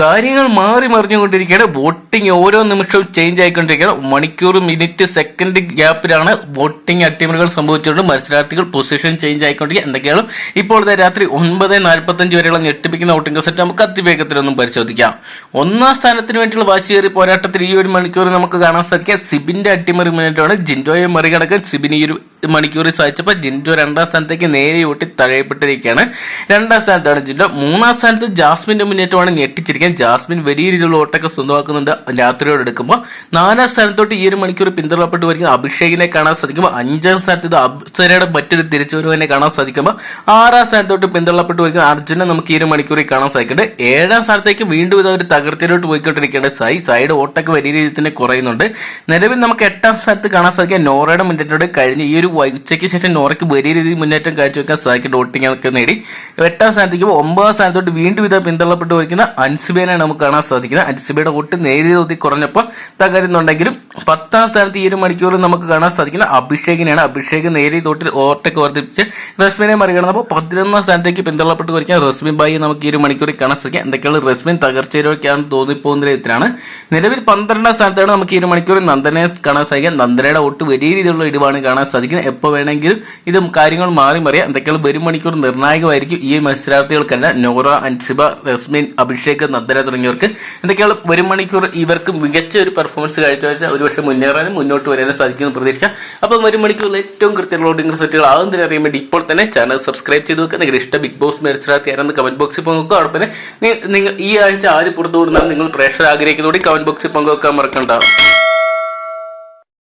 കാര്യങ്ങൾ മാറി മറിഞ്ഞുകൊണ്ടിരിക്കുകയാണ്. വോട്ടിംഗ് ഓരോ നിമിഷവും ചേഞ്ച് ആയിക്കൊണ്ടിരിക്കുകയാണ്. മണിക്കൂർ മിനിറ്റ് സെക്കൻഡ് ഗ്യാപ്പിലാണ് വോട്ടിംഗ് അട്ടിമറികൾ സംഭവിച്ചുകൊണ്ട് മത്സരാർത്ഥികൾ പൊസിഷൻ ചേഞ്ച് ആയിക്കൊണ്ടിരിക്കുക എന്തൊക്കെയാണ്? ഇപ്പോൾ രാത്രി ഒൻപത് നാൽപ്പത്തഞ്ച് വരെയുള്ള ഞെട്ടിപ്പിക്കുന്ന വോട്ടിംഗ് റിസൾട്ട് നമുക്ക് അതിവേഗത്തിലൊന്നും പരിശോധിക്കാം. ഒന്നാം സ്ഥാനത്തിന് വേണ്ടിയുള്ള വാശിയേറി പോരാട്ടത്തിൽ ഈ ഒരു മണിക്കൂർ നമുക്ക് കാണാൻ സാധിക്കുക സിബിന്റെ അട്ടിമറി മുന്നേറ്റമാണ് ജിൻഡോയെ മറികടക്കാൻ സിബിന് ഈ ഒരു മണിക്കൂറിൽ സാധിച്ചപ്പോൾ ജിൻഡു രണ്ടാം സ്ഥാനത്തേക്ക് നേരെ ഊട്ടി തഴയപ്പെട്ടിരിക്കുകയാണ്. രണ്ടാം സ്ഥാനത്താണ് ജിൻഡോ. മൂന്നാം സ്ഥാനത്ത് ജാസ്മിന്റെ മുന്നേറ്റമാണ് ഞെട്ടിച്ചിരിക്കാൻ ജാസ്മിൻ വലിയ രീതിയിലുള്ള ഓട്ടൊക്കെ സ്വന്തമാക്കുന്നുണ്ട്. രാത്രിയോട് എടുക്കുമ്പോൾ നാലാം സ്ഥാനത്തോട്ട് ഈ ഒരു മണിക്കൂർ പിന്തുടപ്പെട്ട് വരിക അഭിഷേകിനെ കാണാൻ സാധിക്കുമ്പോൾ അഞ്ചാം സ്ഥാനത്ത് ഇത് അപ്സരയുടെ മറ്റൊരു തിരിച്ചുവരവിനെ കാണാൻ സാധിക്കുമ്പോൾ ആറാം സ്ഥാനത്തോട്ട് പിന്തുള്ളപ്പെട്ട് വരിക അർജുനെ നമുക്ക് ഈ ഒരു മണിക്കൂറിൽ കാണാൻ സാധിക്കുന്നുണ്ട്. ഏഴാം സ്ഥാനത്തേക്ക് വീണ്ടും ഇത് ഒരു തകർച്ചയിലോട്ട് പോയിക്കൊണ്ടിരിക്കേണ്ട സായി. സായിയുടെ ഓട്ടൊക്കെ വലിയ രീതിയിൽ തന്നെ കുറയുന്നുണ്ട്. നിലവിൽ നമുക്ക് എട്ടാം സ്ഥാനത്ത് കാണാൻ സാധിക്കുക നോറയുടെ മുന്നേറ്റോട് കഴിഞ്ഞ് ഈ ഒരു ഉച്ചയ്ക്ക് ശേഷം നോറയ്ക്ക് വലിയ രീതിയിൽ മുന്നേറ്റം കാഴ്ചവെക്കാൻ സാധിക്കും ഡോട്ടിങ് ഒക്കെ നേടി. എട്ടാം സ്ഥാനത്തേക്ക് ഒമ്പതാം സ്ഥാനത്തോട്ട് വീണ്ടും ഇത് പിന്തള്ളപ്പെട്ട് വയ്ക്കുന്ന അൻസിബേനെ നമുക്ക് കാണാൻ സാധിക്കുന്നത്. അൻസിബയുടെ വോട്ട് നേരിയ തോതി കുറഞ്ഞപ്പോൾ തകരുന്നുണ്ടെങ്കിലും പത്താം സ്ഥാനത്ത് ഈ ഒരു മണിക്കൂറിൽ നമുക്ക് കാണാൻ സാധിക്കുന്ന അഭിഷേകിനെയാണ്. അഭിഷേക് നേരിയ തോട്ടിൽ ഓട്ടൊക്കെ വർദ്ധിപ്പിച്ച് റസ്മിനെ മറികടന്നപ്പോൾ പതിനൊന്നാം സ്ഥാനത്തേക്ക് പിന്തള്ളപ്പെട്ട് കുറയ്ക്കാൻ റസ്മിൻ ബായി നമുക്ക് ഈ ഒരു മണിക്കൂറിൽ കാണാൻ സാധിക്കാം. എന്തൊക്കെയാണ് റസ്മിൻ തകർച്ചയിലേക്കാണ് തോന്നിപ്പോകുന്ന വിധത്തിലാണ് നിലവിൽ പന്ത്രണ്ടാം സ്ഥാനത്താണ് നമുക്ക് ഈ ഒരു മണിക്കൂറിൽ നന്ദനെ കാണാൻ സാധിക്കുക. നന്ദനയുടെ ഒട്ട് വലിയ രീതിയിലുള്ള ഇടിവാണ് കാണാൻ സാധിക്കുന്നത്. എപ്പോൾ വേണമെങ്കിലും ഇത് കാര്യങ്ങൾ മാറി മറിയാം. എന്തൊക്കെയാണ് വരും മണിക്കൂർ നിർണായകമായിരിക്കും ഈ മത്സരാർത്ഥികൾക്കല്ല നോറ അൻസിബ റസ്മിൻ അഭിഷേക് നദ്ദര തുടങ്ങിയവർക്ക്. എന്തൊക്കെയാണ് വരും മണിക്കൂർ ഇവർക്ക് മികച്ച ഒരു പെർഫോമൻസ് കാഴ്ചവെച്ചാൽ ഒരുപക്ഷെ മുന്നേറാനും മുന്നോട്ട് വരാനും സാധിക്കുമെന്ന് പ്രതീക്ഷ. അപ്പം വരും മണിക്കൂറിൽ ഏറ്റവും കൃത്യമുള്ള വോട്ടിംഗ് റിസൾട്ടുകൾ തന്നെ അറിയാൻ വേണ്ടി ഇപ്പോൾ തന്നെ ചാനൽ സബ്സ്ക്രൈബ് ചെയ്ത് വെക്കുക. നിങ്ങളുടെ ഇഷ്ട ബിഗ് ബോസ് മത്സരാർത്ഥി ആരെന്ന് കമന്റ് ബോക്സിൽ പങ്കുവെക്കുക. അവിടെ തന്നെ നിങ്ങൾ ഈ ആഴ്ച ആര് പുറത്തു വിടുന്നത് നിങ്ങൾ പ്രേക്ഷകർ ആഗ്രഹിക്കുന്നതോടെ കമന്റ് ബോക്സിൽ പങ്കുവെക്കാൻ മറക്കണ്ട.